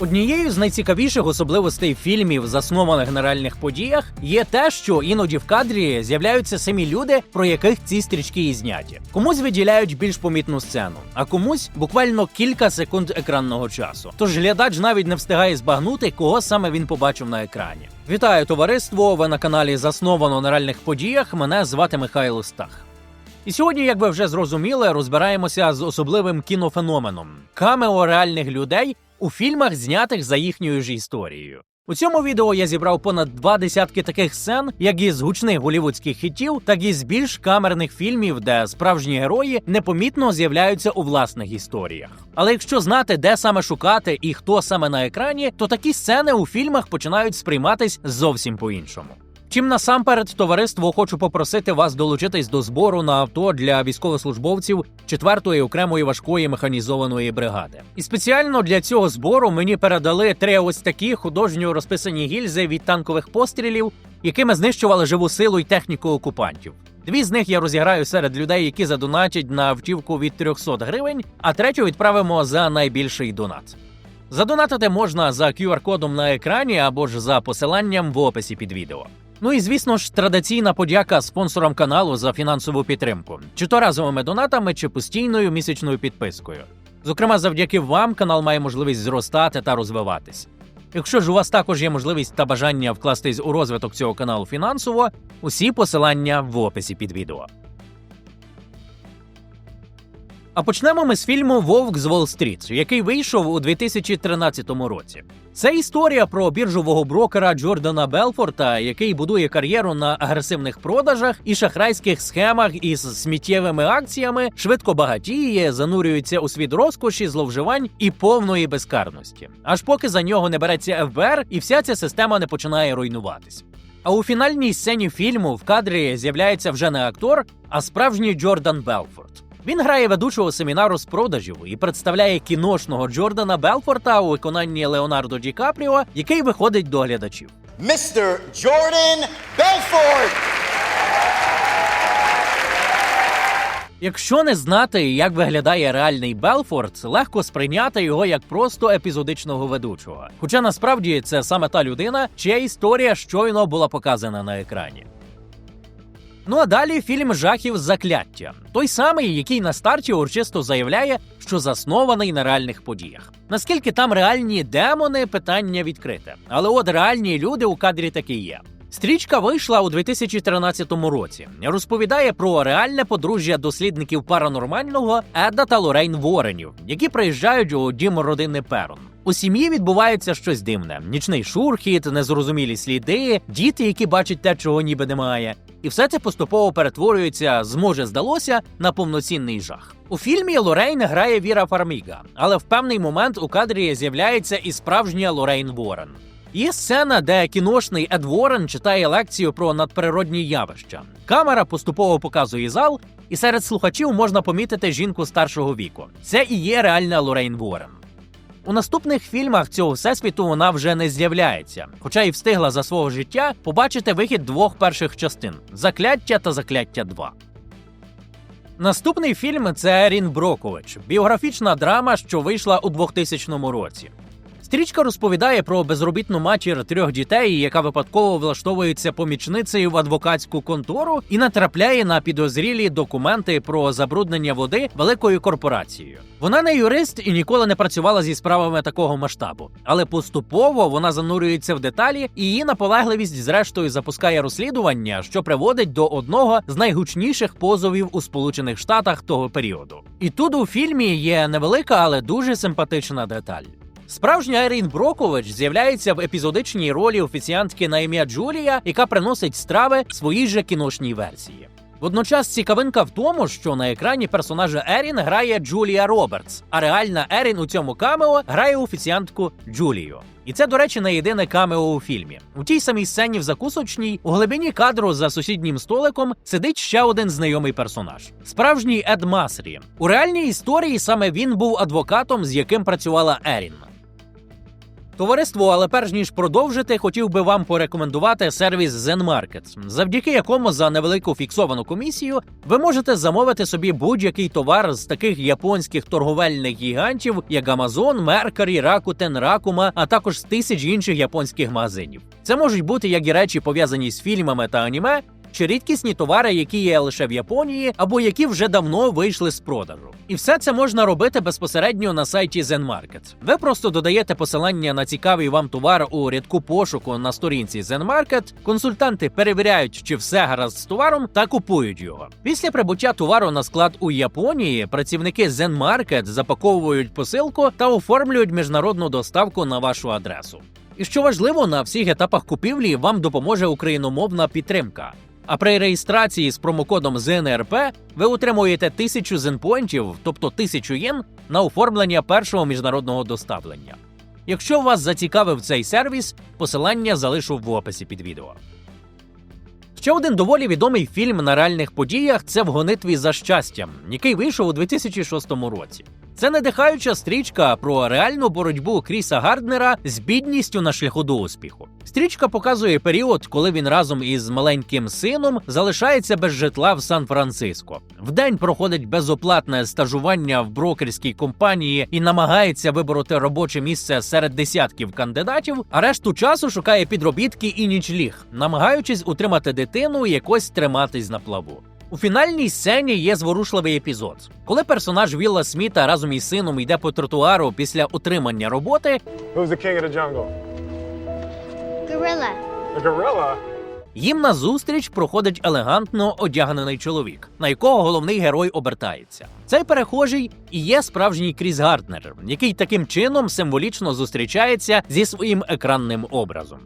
Однією з найцікавіших особливостей фільмів, заснованих на реальних подіях, є те, що іноді в кадрі з'являються самі люди, про яких ці стрічки і зняті. Комусь виділяють більш помітну сцену, а комусь буквально кілька секунд екранного часу. Тож глядач навіть не встигає збагнути, кого саме він побачив на екрані. Вітаю товариство! Ви на каналі Засновано на реальних подіях. Мене звати Михайло Стах. І сьогодні, як ви вже зрозуміли, розбираємося з особливим кінофеноменом камео реальних людей у фільмах, знятих за їхньою ж історією. У цьому відео я зібрав понад два десятки таких сцен, як із гучних голівудських хітів, так і з більш камерних фільмів, де справжні герої непомітно з'являються у власних історіях. Але якщо знати, де саме шукати і хто саме на екрані, то такі сцени у фільмах починають сприйматись зовсім по-іншому. Чим насамперед товариство хочу попросити вас долучитись до збору на авто для військовослужбовців 4-ї окремої важкої механізованої бригади. І спеціально для цього збору мені передали три ось такі художньо розписані гільзи від танкових пострілів, якими знищували живу силу й техніку окупантів. Дві з них я розіграю серед людей, які задонатять на автівку від 300 гривень, а третю відправимо за найбільший донат. Задонатити можна за QR-кодом на екрані або ж за посиланням в описі під відео. Ну і звісно ж, традиційна подяка спонсорам каналу за фінансову підтримку, чи то разовими донатами, чи постійною місячною підпискою. Зокрема, завдяки вам канал має можливість зростати та розвиватись. Якщо ж у вас також є можливість та бажання вкластись у розвиток цього каналу фінансово, усі посилання в описі під відео. А почнемо ми з фільму Вовк з Уолл-стріт», який вийшов у 2013 році. Це історія про біржового брокера Джордана Белфорта, який будує кар'єру на агресивних продажах і шахрайських схемах із сміттєвими акціями, швидко багатіє, занурюється у світ розкоші, зловживань і повної безкарності. Аж поки за нього не береться ФБР, і вся ця система не починає руйнуватись. А у фінальній сцені фільму в кадрі з'являється вже не актор, а справжній Джордан Белфорд. Він грає ведучого семінару з продажів і представляє кіношного Джордана Белфорта у виконанні Леонардо Ді Капріо, який виходить до глядачів. Mr. Jordan Belfort. Якщо не знати, як виглядає реальний Белфорд, легко сприйняти його як просто епізодичного ведучого. Хоча насправді це саме та людина, чия історія щойно була показана на екрані. Ну а далі фільм жахів Закляття, той самий, який на старті урчисто заявляє, що заснований на реальних подіях. Наскільки там реальні демони, питання відкрите. Але от реальні люди у кадрі таки є. Стрічка вийшла у 2013 році. Розповідає про реальне подружжя дослідників паранормального Еда та Лорейн Воренів, які приїжджають у дім родини Перон. У сім'ї відбувається щось дивне: нічний шурхіт, незрозумілі сліди, діти, які бачать те, чого ніби немає. І все це поступово перетворюється з може здалося на повноцінний жах. У фільмі Лорейн грає Віра Фарміга, але в певний момент у кадрі з'являється і справжня Лорейн Ворен. Є сцена, де кіношний Ед Ворен читає лекцію про надприродні явища. Камера поступово показує зал, і серед слухачів можна помітити жінку старшого віку. Це і є реальна Лорейн Ворен. У наступних фільмах цього всесвіту вона вже не з'являється, хоча й встигла за свого життя побачити вихід двох перших частин Закляття та Закляття 2. Наступний фільм це Ерін Брокович, біографічна драма, що вийшла у 2000 році. Стрічка розповідає про безробітну матір трьох дітей, яка випадково влаштовується помічницею в адвокатську контору і натрапляє на підозрілі документи про забруднення води великою корпорацією. Вона не юрист і ніколи не працювала зі справами такого масштабу, але поступово вона занурюється в деталі, і її наполегливість, зрештою, запускає розслідування, що приводить до одного з найгучніших позовів у Сполучених Штатах того періоду. І тут у фільмі є невелика, але дуже симпатична деталь. Справжня Ерін Брокович з'являється в епізодичній ролі офіціантки на ім'я Джулія, яка приносить страви своїй же кіношній версії. Водночас цікавинка в тому, що на екрані персонажа Ерін грає Джулія Робертс, а реальна Ерін у цьому камео грає офіціантку Джулію. І це, до речі, не єдине камео у фільмі. У тій самій сцені в закусочній, у глибині кадру за сусіднім столиком сидить ще один знайомий персонаж справжній Ед Масрі. У реальній історії саме він був адвокатом, з яким працювала Ерін. Товариство, але перш ніж продовжити, хотів би вам порекомендувати сервіс ZenMarket, завдяки якому за невелику фіксовану комісію ви можете замовити собі будь-який товар з таких японських торговельних гігантів, як Amazon, Mercury, Rakuten, Rakuma, а також з тисяч інших японських магазинів. Це можуть бути як і речі пов'язані з фільмами та аніме, чи рідкісні товари, які є лише в Японії, або які вже давно вийшли з продажу. І все це можна робити безпосередньо на сайті ZenMarket. Ви просто додаєте посилання на цікавий вам товар у рядку пошуку на сторінці ZenMarket, Консультанти перевіряють, чи все гаразд з товаром, та купують його. Після прибуття товару на склад у Японії працівники ZenMarket запаковують посилку та оформлюють міжнародну доставку на вашу адресу. І що важливо, на всіх етапах купівлі вам допоможе україномовна підтримка. А при реєстрації з промокодом ЗНРП ви отримуєте 1000 зенпоінтів, тобто 1000 єн, на оформлення першого міжнародного доставлення. Якщо вас зацікавив цей сервіс, посилання залишу в описі під відео. Ще один доволі відомий фільм на реальних подіях це в гонитві за щастям, який вийшов у 2006 році. Це надихаюча стрічка про реальну боротьбу Кріса Гарднера з бідністю на шляху до успіху. Стрічка показує період, коли він разом із маленьким сином залишається без житла в Сан-Франциско. Вдень проходить безоплатне стажування в брокерській компанії і намагається вибороти робоче місце серед десятків кандидатів, а решту часу шукає підробітки і нічліг, намагаючись утримати дитину і якось триматись на плаву. У фінальній сцені є зворушливий епізод, коли персонаж Вілла Сміта разом із сином йде по тротуару після отримання роботи. Who's the king of the jungle? Gorilla. The gorilla. Їм назустріч проходить елегантно одягнений чоловік, на якого головний герой обертається. Цей перехожий і є справжній Кріс Гарднер, який таким чином символічно зустрічається зі своїм екранним образом.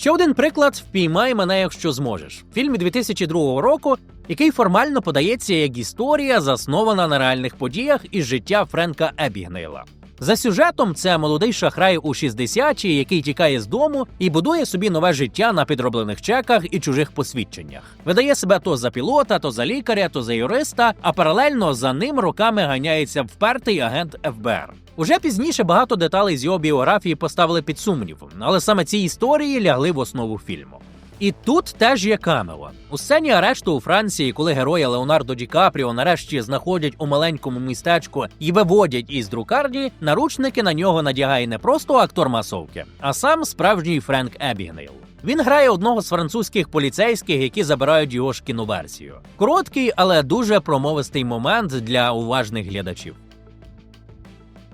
Ще один приклад впіймай мене, якщо зможеш. Фільм 2002 року, який формально подається як історія, заснована на реальних подіях із життя Френка Ебігнейла. За сюжетом, це молодий шахрай у 60-ті, який тікає з дому і будує собі нове життя на підроблених чеках і чужих посвідченнях. Видає себе то за пілота, то за лікаря, то за юриста, а паралельно за ним роками ганяється впертий агент ФБР. Уже пізніше багато деталей з його біографії поставили під сумнів, але саме ці історії лягли в основу фільму. І тут теж є камео. У сцені арешту у Франції, коли героя Леонардо Ді Капріо нарешті знаходять у маленькому містечку і виводять із друкарні, наручники на нього надягає не просто актор масовки, а сам справжній Френк Ебігнейл. Він грає одного з французьких поліцейських, які забирають його ж кіноверсію. Короткий, але дуже промовистий момент для уважних глядачів.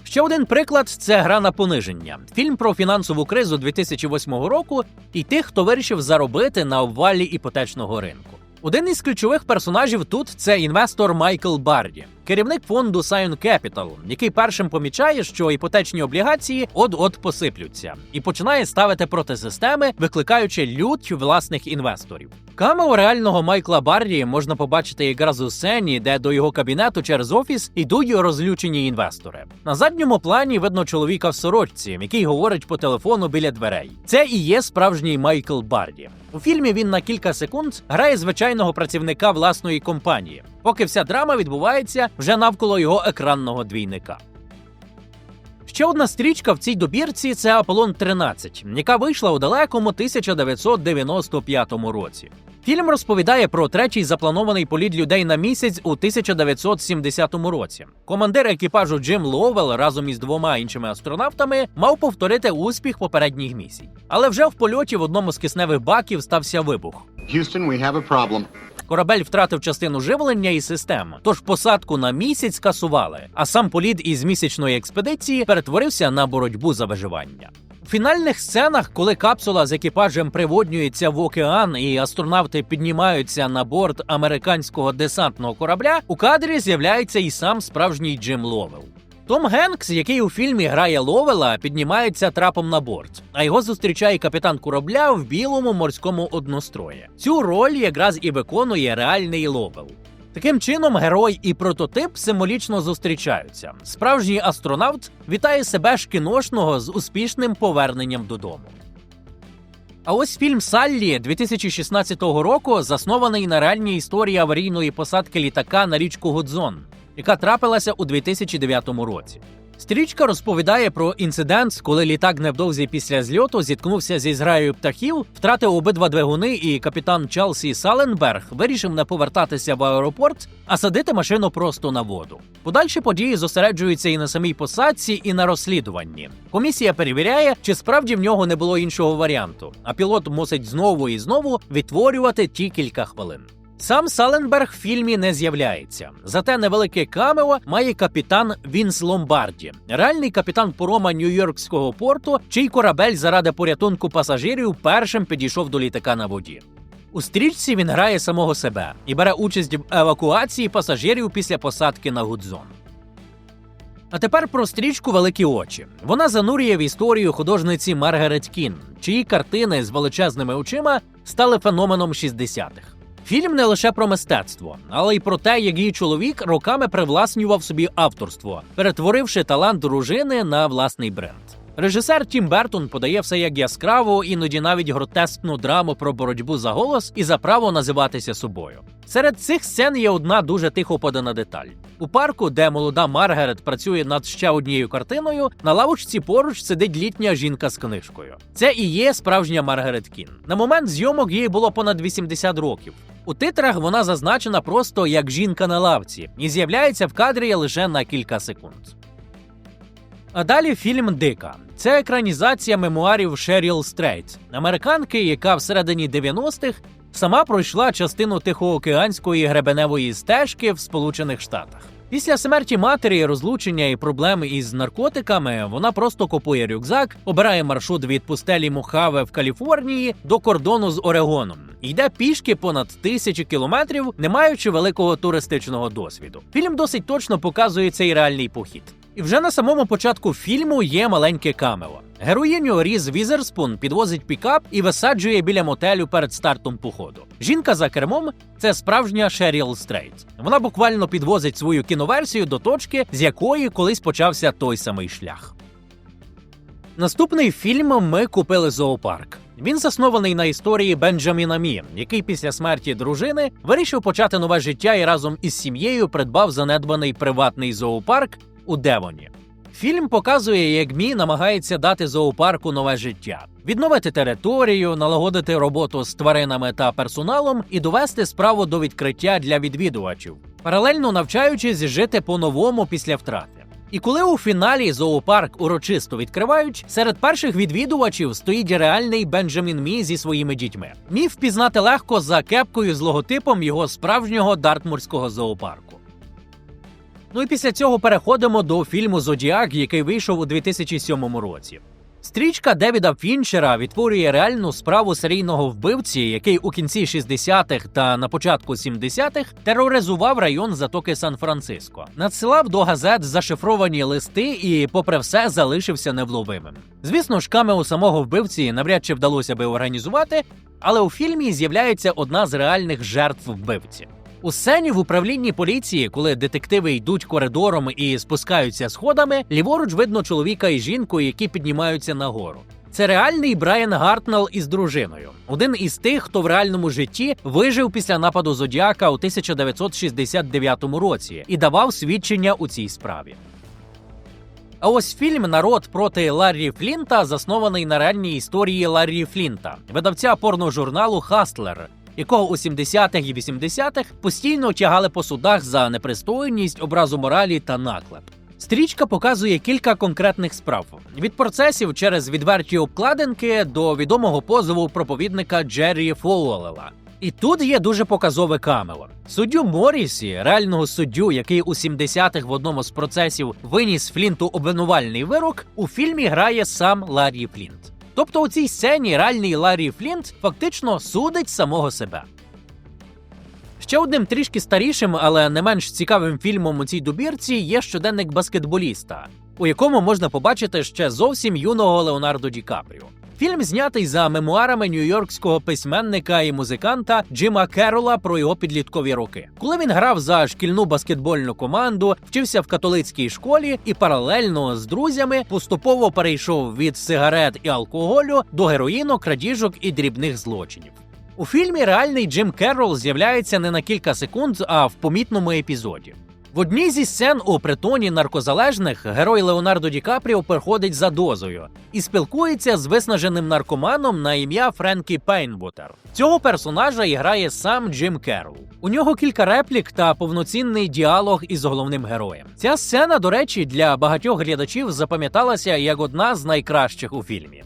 Ще один приклад це гра на пониження. Фільм про фінансову кризу 2008 року і тих, хто вирішив заробити на обвалі іпотечного ринку. Один із ключових персонажів тут це інвестор Майкл Барді, керівник фонду Scion Capital, який першим помічає, що іпотечні облігації от-от посиплються, і починає ставити проти системи, викликаючи лють власних інвесторів. Камео реального Майкла Баррі можна побачити якраз у сцені, де до його кабінету через офіс ідуть розлючені інвестори. На задньому плані видно чоловіка в сорочці, який говорить по телефону біля дверей. Це і є справжній Майкл Барді. У фільмі він на кілька секунд грає звичайного працівника власної компанії, поки вся драма відбувається вже навколо його екранного двійника. Ще одна стрічка в цій добірці це Аполлон 13, яка вийшла у далекому 1995 році. Фільм розповідає про третій запланований політ людей на місяць у 1970 році. Командир екіпажу Джим Ловел разом із двома іншими астронавтами мав повторити успіх попередніх місій. Але вже в польоті в одному з кисневих баків стався вибух. Houston, we have a problem. Корабель втратив частину живлення і систем, тож посадку на місяць скасували, а сам політ із місячної експедиції перетворився на боротьбу за виживання. У фінальних сценах, коли капсула з екіпажем приводнюється в океан і астронавти піднімаються на борт американського десантного корабля, у кадрі з'являється і сам справжній Джим Ловел. Том Генкс, який у фільмі грає Ловела, піднімається трапом на борт, а його зустрічає капітан корабля в білому морському однострої. Цю роль якраз і виконує реальний Ловел. Таким чином, герой і прототип символічно зустрічаються. Справжній астронавт вітає себе ж кіношного з успішним поверненням додому. А ось фільм Саллі 2016 року заснований на реальній історії аварійної посадки літака на річку Гудзон, яка трапилася у 2009 році. Стрічка розповідає про інцидент, коли літак невдовзі після зльоту зіткнувся зі зграєю птахів, втратив обидва двигуни, і капітан Челсі Саленберг вирішив не повертатися в аеропорт, а садити машину просто на воду. Подальші події зосереджуються і на самій посадці, і на розслідуванні. Комісія перевіряє, чи справді в нього не було іншого варіанту, а пілот мусить знову і знову відтворювати ті кілька хвилин. Сам Саленберг в фільмі не з'являється. Зате невелике камео має капітан Вінс Ломбарді, реальний капітан порома Нью-Йоркського порту, чий корабель заради порятунку пасажирів першим підійшов до літака на воді. У стрічці він грає самого себе і бере участь в евакуації пасажирів після посадки на Гудзон. А тепер про стрічку Великі очі. Вона занурює в історію художниці Маргарет Кін, чиї картини з величезними очима стали феноменом 60-х. Фільм не лише про мистецтво, але й про те, як її чоловік роками привласнював собі авторство, перетворивши талант дружини на власний бренд. Режисер Тім Бертон подає все як яскраву, іноді навіть гротескну драму про боротьбу за голос і за право називатися собою. Серед цих сцен є одна дуже тихо подана деталь. У парку, де молода Маргарет працює над ще однією картиною, на лавочці поруч сидить літня жінка з книжкою. Це і є справжня Маргарет Кін. На момент зйомок їй було понад 80 років. У титрах вона зазначена просто як жінка на лавці і з'являється в кадрі лише на кілька секунд. А далі фільм Дика. Це екранізація мемуарів Шеріл Стрейт, американки, яка всередині 90-х сама пройшла частину Тихоокеанської гребеневої стежки в Сполучених Штатах. Після смерті матері, розлучення і проблем із наркотиками вона просто купує рюкзак, обирає маршрут від пустелі Мохаве в Каліфорнії до кордону з Орегоном. Йде пішки понад тисячі кілометрів, не маючи великого туристичного досвіду. Фільм досить точно показує цей реальний похід. І вже на самому початку фільму є маленьке камео. Героїню Різ Візерспун підвозить пікап і висаджує біля мотелю перед стартом походу. Жінка за кермом це справжня Шеріл Стрейт. Вона буквально підвозить свою кіноверсію до точки, з якої колись почався той самий шлях. Наступний фільм ми купили зоопарк. Він заснований на історії Бенджаміна Мі, який після смерті дружини вирішив почати нове життя і разом із сім'єю придбав занедбаний приватний зоопарк у Девоні. Фільм показує, як Мі намагається дати зоопарку нове життя, відновити територію, налагодити роботу з тваринами та персоналом і довести справу до відкриття для відвідувачів, паралельно навчаючись жити по-новому після втрати. І коли у фіналі зоопарк урочисто відкривають, серед перших відвідувачів стоїть реальний Бенджамін Мі зі своїми дітьми. Мі впізнати легко за кепкою з логотипом його справжнього дартмурського зоопарку. Ну і після цього переходимо до фільму Зодіак, який вийшов у 2007 році. Стрічка Девіда Фінчера відтворює реальну справу серійного вбивці, який у кінці 60-х та на початку 70-х тероризував район затоки Сан-Франциско, надсилав до газет зашифровані листи і, попри все, залишився невловимим. Звісно ж, камео самого вбивці навряд чи вдалося би організувати, але у фільмі з'являється одна з реальних жертв вбивці. У сцені в управлінні поліції, коли детективи йдуть коридором і спускаються сходами, ліворуч видно чоловіка і жінку, які піднімаються нагору. Це реальний Брайан Гартнелл із дружиною, один із тих, хто в реальному житті вижив після нападу Зодіака у 1969 році і давав свідчення у цій справі. А ось фільм Народ проти Ларрі Флінта заснований на реальній історії Ларрі Флінта, видавця порножурналу Хастлер, якого у 70-х і 80-х постійно тягали по судах за непристойність, образу моралі та наклеп. Стрічка показує кілька конкретних справ від процесів через відверті обкладинки до відомого позову проповідника Джеррі Фоуелла. І тут є дуже показове камео. Суддю Морісі, реального суддю, який у 70-х в одному з процесів виніс Флінту обвинувальний вирок, у фільмі грає сам Ларрі Флінт. Тобто у цій сцені реальний Ларі Флінт фактично судить самого себе. Ще одним трішки старішим, але не менш цікавим фільмом у цій добірці є щоденник баскетболіста, у якому можна побачити ще зовсім юного Леонардо Ді Капріо. Фільм знятий за мемуарами нью-йоркського письменника і музиканта Джима Керола про його підліткові роки, коли він грав за шкільну баскетбольну команду, вчився в католицькій школі і паралельно з друзями поступово перейшов від сигарет і алкоголю до героїну, крадіжок і дрібних злочинів. У фільмі реальний Джим Керрол з'являється не на кілька секунд, а в помітному епізоді. В одній зі сцен у притоні наркозалежних герой Леонардо Ді Капріо приходить за дозою і спілкується з виснаженим наркоманом на ім'я Френкі Пейнбутер. Цього персонажа іграє сам Джим Керрол. У нього кілька реплік та повноцінний діалог із головним героєм. Ця сцена, до речі, для багатьох глядачів запам'яталася як одна з найкращих у фільмі.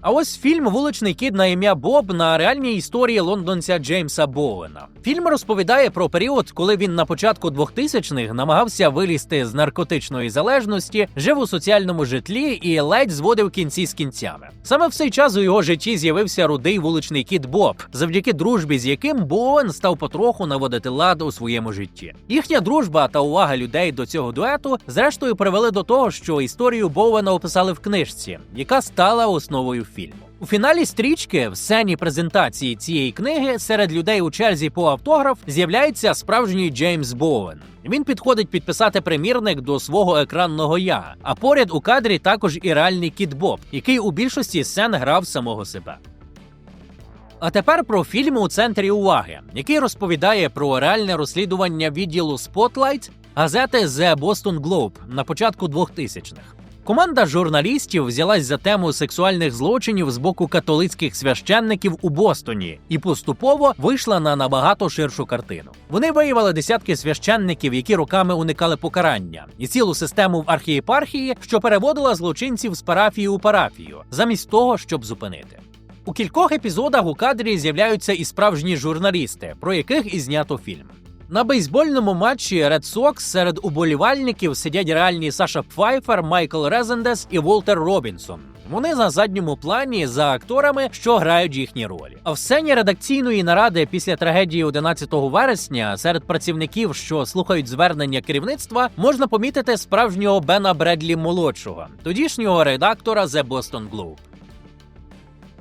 А ось фільм Вуличний кіт на ім'я Боб на реальній історії лондонця Джеймса Боуена. Фільм розповідає про період, коли він на початку 2000-х намагався вилізти з наркотичної залежності, жив у соціальному житлі і ледь зводив кінці з кінцями. Саме в цей час у його житті з'явився рудий вуличний кіт Боб, завдяки дружбі з яким Боуен став потроху наводити лад у своєму житті. Їхня дружба та увага людей до цього дуету зрештою привели до того, що історію Боуена описали в книжці, яка стала основою фільму. У фіналі стрічки в сцені презентації цієї книги серед людей у черзі по автограф з'являється справжній Джеймс Боуен. Він підходить підписати примірник до свого екранного я. А поряд у кадрі також і реальний кіт Боб, який у більшості сцен грав самого себе. А тепер про фільм у центрі уваги, який розповідає про реальне розслідування відділу Spotlight газети The Boston Globe на початку 2000-х. Команда журналістів взялась за тему сексуальних злочинів з боку католицьких священників у Бостоні і поступово вийшла на набагато ширшу картину. Вони виявили десятки священників, які роками уникали покарання, і цілу систему в архієпархії, що переводила злочинців з парафії у парафію, замість того, щоб зупинити. У кількох епізодах у кадрі з'являються і справжні журналісти, про яких і знято фільм. На бейсбольному матчі Red Sox серед уболівальників сидять реальні Саша Пфайфер, Майкл Резендес і Волтер Робінсон. Вони на задньому плані за акторами, що грають їхні ролі. А в сцені редакційної наради після трагедії 11 вересня серед працівників, що слухають звернення керівництва, можна помітити справжнього Бена Бредлі молодшого, тодішнього редактора The Boston Globe.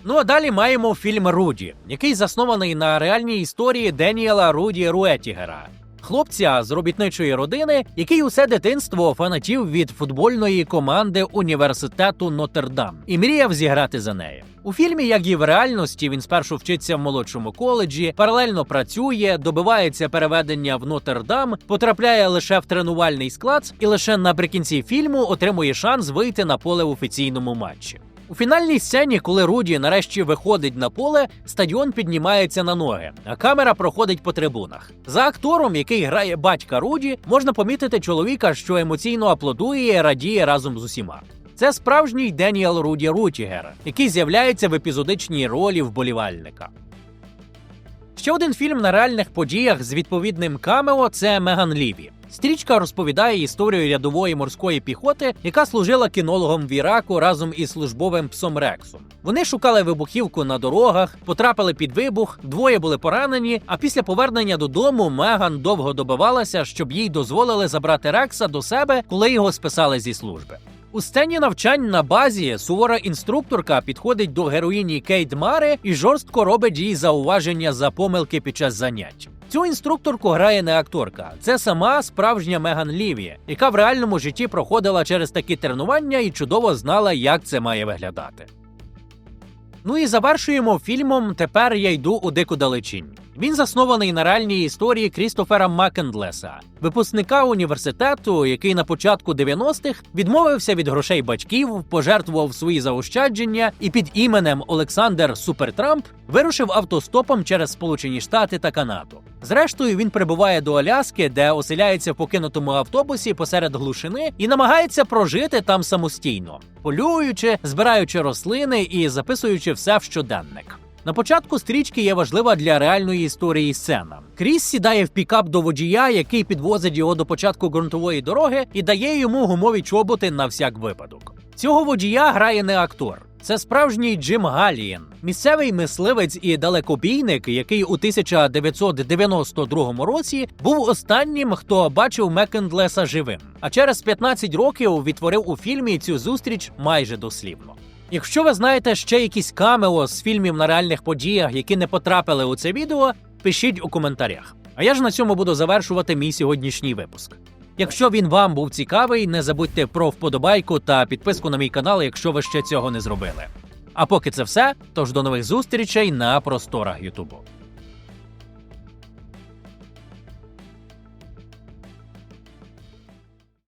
Ну а далі маємо фільм Руді, який заснований на реальній історії Деніела Руді Руетігера. Хлопця з робітничої родини, який усе дитинство фанатів від футбольної команди університету Нотр-Дам і мріяв зіграти за неї. У фільмі, як і в реальності, він спершу вчиться в молодшому коледжі, паралельно працює, добивається переведення в Нотр-Дам, потрапляє лише в тренувальний склад і лише наприкінці фільму отримує шанс вийти на поле в офіційному матчі. У фінальній сцені, коли Руді нарешті виходить на поле, стадіон піднімається на ноги, а камера проходить по трибунах. За актором, який грає батька Руді, можна помітити чоловіка, що емоційно аплодує і радіє разом з усіма. Це справжній Деніел Руді Рутігер, який з'являється в епізодичній ролі вболівальника. Ще один фільм на реальних подіях з відповідним камео це Меган Ліві. Стрічка розповідає історію рядової морської піхоти, яка служила кінологом в Іраку разом із службовим псом Рексом. Вони шукали вибухівку на дорогах, потрапили під вибух, двоє були поранені. А після повернення додому Меган довго добивалася, щоб їй дозволили забрати Рекса до себе, коли його списали зі служби. У сцені навчань на базі сувора інструкторка підходить до героїні Кейт Мари і жорстко робить їй зауваження за помилки під час занять. Цю інструкторку грає не акторка, це сама справжня Меган Ліві, яка в реальному житті проходила через такі тренування і чудово знала, як це має виглядати. Ну і завершуємо фільмом Тепер я йду у дику далечінь. Він заснований на реальній історії Крістофера Макендлеса, випускника університету, який на початку 90-х відмовився від грошей батьків, пожертвував свої заощадження і під іменем Олександр Супертрамп вирушив автостопом через Сполучені Штати та Канаду. Зрештою, він прибуває до Аляски, де оселяється в покинутому автобусі посеред глушини і намагається прожити там самостійно, полюючи, збираючи рослини і записуючи все в щоденник. На початку стрічки є важлива для реальної історії сцена. Кріс сідає в пікап до водія, який підвозить його до початку ґрунтової дороги і дає йому гумові чоботи на всяк випадок. Цього водія грає не актор. Це справжній Джим Галієн, місцевий мисливець і далекобійник, який у 1992 році був останнім, хто бачив Мекендлеса живим. А через 15 років відтворив у фільмі цю зустріч майже дослівно. Якщо ви знаєте ще якісь камео з фільмів на реальних подіях, які не потрапили у це відео, пишіть у коментарях. А я ж на цьому буду завершувати мій сьогоднішній випуск. Якщо він вам був цікавий, не забудьте про вподобайку та підписку на мій канал, якщо ви ще цього не зробили. А поки це все, тож до нових зустрічей на просторах Ютубу.